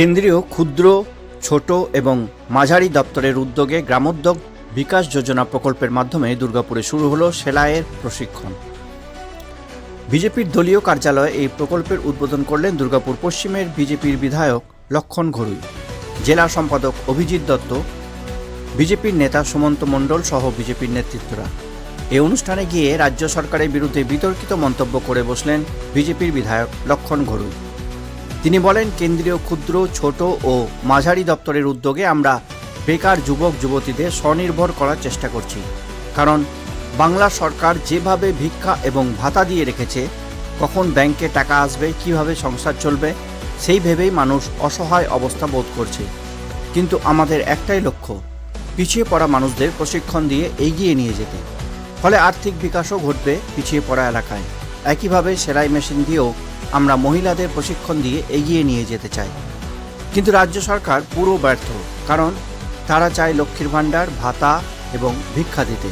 কেন্দ্রীয় ক্ষুদ্র, ছোট এবং মাঝারি দপ্তরের উদ্যোগে গ্রামোদ্যোগ বিকাশ যোজনা প্রকল্পের মাধ্যমে দুর্গাপুরে শুরু হলো সেলাইয়ের প্রশিক্ষণ। বিজেপির দলীয় কার্যালয়ে এই প্রকল্পের উদ্বোধন করলেন দুর্গাপুর পশ্চিমের বিজেপির বিধায়ক লক্ষণ ঘড়ুই জেলা সম্পাদক অভিজিৎ দত্ত, বিজেপির নেতা সুমন্ত মণ্ডল সহ বিজেপির নেতৃত্বরা। এই অনুষ্ঠানে গিয়ে রাজ্য সরকারের বিরুদ্ধে বিতর্কিত মন্তব্য করে বসলেন বিজেপির বিধায়ক লক্ষণ ঘড়ুই তিনি বলেন, কেন্দ্রীয় ক্ষুদ্র, ছোট ও মাঝারি দপ্তরের উদ্যোগে আমরা বেকার যুবক, যুবতীদের স্বনির্ভর করার চেষ্টা করছি। কারণ বাংলা সরকার যেভাবে ভিক্ষা এবং ভাতা দিয়ে রেখেছে, কখন ব্যাংকে টাকা আসবে, কীভাবে সংসার চলবে, সেই ভেবেই মানুষ অসহায় অবস্থা বোধ করছে। কিন্তু আমাদের একটাই লক্ষ্য, পিছিয়ে পড়া মানুষদের প্রশিক্ষণ দিয়ে এগিয়ে নিয়ে যেতে। ফলে আর্থিক বিকাশও ঘটবে পিছিয়ে পড়া এলাকায়। একইভাবে সেলাই মেশিন দিয়েও আমরা মহিলাদের প্রশিক্ষণ দিয়ে এগিয়ে নিয়ে যেতে চাই। কিন্তু রাজ্য সরকার পুরো ব্যর্থ, কারণ তারা চায় লক্ষ্মীর ভাণ্ডার, ভাতা এবং ভিক্ষা দিতে।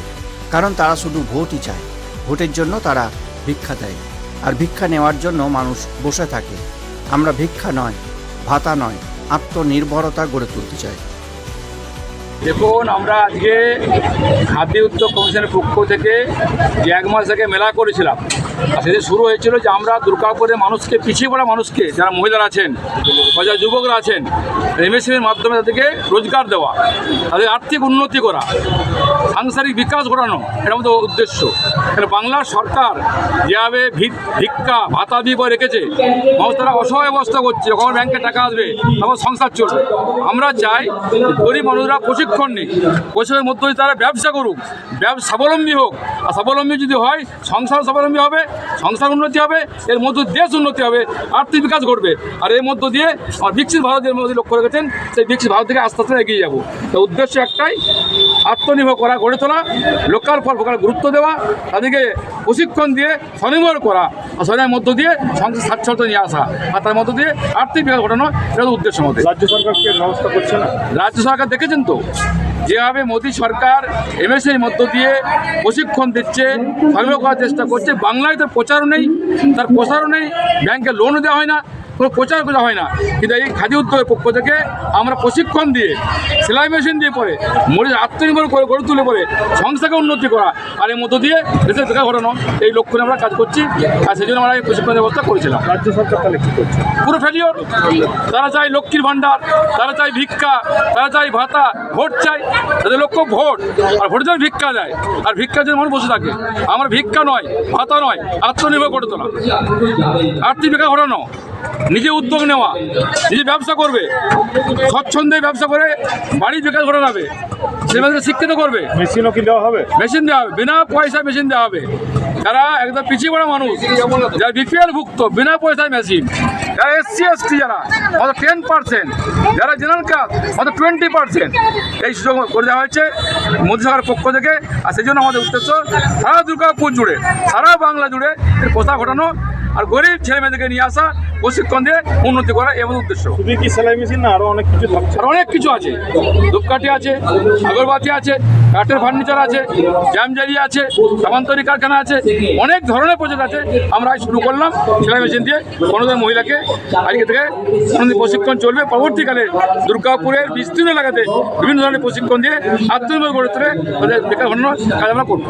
কারণ তারা শুধু ভোটই চায়, ভোটের জন্য তারা ভিক্ষা দেয়। আর ভিক্ষা নেওয়ার জন্য মানুষ বসে থাকে। আমরা ভিক্ষা নয়, ভাতা নয়, আত্মনির্ভরতা গড়ে তুলতে চাই। দেখুন, আমরা আজকে খাদ্য উদ্যোগ কমিশনের পক্ষ থেকে যে এক মাস আগে মেলা করেছিলাম। সেদিন শুরু হয়েছিল যে আমরা দুর্গাপুরে মানুষকে, পিছিয়ে পড়া মানুষকে যারা মহিলারা আছেন বা যারা যুবকরা আছেন এমএসএর মাধ্যমে তাদেরকে রোজগার দেওয়া, তাদের আর্থিক উন্নতি করা, সাংসারিক বিকাশ ঘটানো, এটা আমাদের উদ্দেশ্য। এখানে বাংলার সরকার যেভাবে ভিক- ভিক্ষা, ভাতা করে রেখেছে, মানুষ তারা অসহায় অবস্থা করছে যখন ব্যাংকে টাকা আসবে, তখন সংসার চলবে। আমরা চাই গরিব মানুষরা প্রশিক্ষণ নেই প্রশিক্ষণের মধ্যে তারা ব্যবসা করুক, ব্যবসা স্বাবলম্বী হোক। আর স্বাবলম্বী যদি হয়, সংসার স্বাবলম্বী হবে সংসার উন্নতি হবে এর মধ্য দেশ উন্নতি হবে আর্থিক বিকাশ ঘটবে। আর এর মধ্য দিয়ে আমার বিকশিত ভারতের মধ্যে লক্ষ্য রেখেছেন সেই বিকশিত ভারত থেকে আস্তে আস্তে এগিয়ে যাব। তো উদ্দেশ্য একটাই আত্মনির্ভর করা গড়ে তোলা লোকাল ফল ফোকাল গুরুত্ব দেওয়া তাদেরকে প্রশিক্ষণ দিয়ে স্বনির্ভর করা আর স্বনির্ভর মধ্য দিয়ে সংসার স্বাচ্ছন্দ্য নিয়ে আসা আর তার মধ্য দিয়ে আর্থিক বিকাশ ঘটানো এটা উদ্দেশ্য মধ্যে রাজ্য সরকারকে ব্যবস্থা করছে না রাজ্য সরকার দেখেছেন তো? যেভাবে মোদী সরকার এমএসএর মধ্য দিয়ে প্রশিক্ষণ দিচ্ছে সংগ্রহ করার চেষ্টা করছে, বাংলায় তার প্রচারও নেই, তার প্রসারও নেই, ব্যাংকে লোনও দেওয়া হয় না। কোনো প্রচার করা হয় না। কিন্তু এই খাদি উদ্যোগের পক্ষ থেকে আমরা প্রশিক্ষণ দিয়ে সেলাই মেশিন দিয়ে পরে মরিচ আত্মনির্ভর করে গড়ে তুলে পরে সংস্থাকে উন্নতি করা আর এর মধ্য দিয়ে দেশের বেকার ঘটানো এই লক্ষ্য নিয়ে আমরা কাজ করছি। আর সেই জন্য আমরা এই প্রশিক্ষণ ব্যবস্থা করেছিলাম। রাজ্য সরকার তাহলে কি করছে? পুরো ফেলিওর তারা চায় লক্ষ্মীর ভাণ্ডার তারা চায় ভিক্ষা তারা চায় ভাতা ভোট চাই তাদের লক্ষ্য ভোট। আর ভোটের জন্য ভিক্ষা দেয়। আর ভিক্ষার জন্য মানুষ বসে থাকে। আমার ভিক্ষা নয় ভাতা নয় আত্মনির্ভর করে তোলা। আর্থিক বিকাশ ঘটানো। নিজে উদ্যোগ নেওয়া নিজে ব্যবসা করবে। স্বচ্ছন্দে ব্যবসা করে বাড়ির বিকাশ ঘটাবে ছেলেমেয়েদের শিক্ষিত করবে। মেশিনও কি দেওয়া হবে? মেশিন দেওয়া হবে। বিনা পয়সায় মেশিন দেওয়া হবে। যারা একদম পিছিয়ে পড়া মানুষ যারা বিপিএল ভুক্ত বিনা পয়সায় মেশিন যারা এসসি এসটি যারা অত টেন পার্সেন্ট যারা জেনারেল কাস্ট অত টোয়েন্টি পার্সেন্ট এই সুযোগ করে দেওয়া হয়েছে মোদী সরকারের পক্ষ থেকে। আর সেই জন্য আমাদের উদ্দেশ্য সারা দুর্গাপুর জুড়ে সারা বাংলা জুড়ে এর ঘটানো আর গরিব ছেলে মেয়েদেরকে নিয়ে আসা প্রশিক্ষণ দিয়ে উন্নতি করা আমাদের উদ্দেশ্য। শুধু কি সেলাই মেশিন না অনেক কিছু আর অনেক কিছু আছে। ধূপকাঠি আছে আগরবাতি আছে কাঠের ফার্নিচার আছে জ্যামজারি আছে সামান্তরিক কারখানা আছে অনেক ধরনের প্রজেক্ট আছে। আমরা আজ শুরু করলাম সেলাই মেশিন দিয়ে কোনো মহিলাকে। আজকে থেকে প্রশিক্ষণ চলবে। পরবর্তীকালে দুর্গাপুরের বিস্তীর্ণ এলাকাতে বিভিন্ন ধরনের প্রশিক্ষণ দিয়ে আত্মনির্ভর গড়ে তুলে তাদের বেকার ঘটানোর কাজ আমরা করব।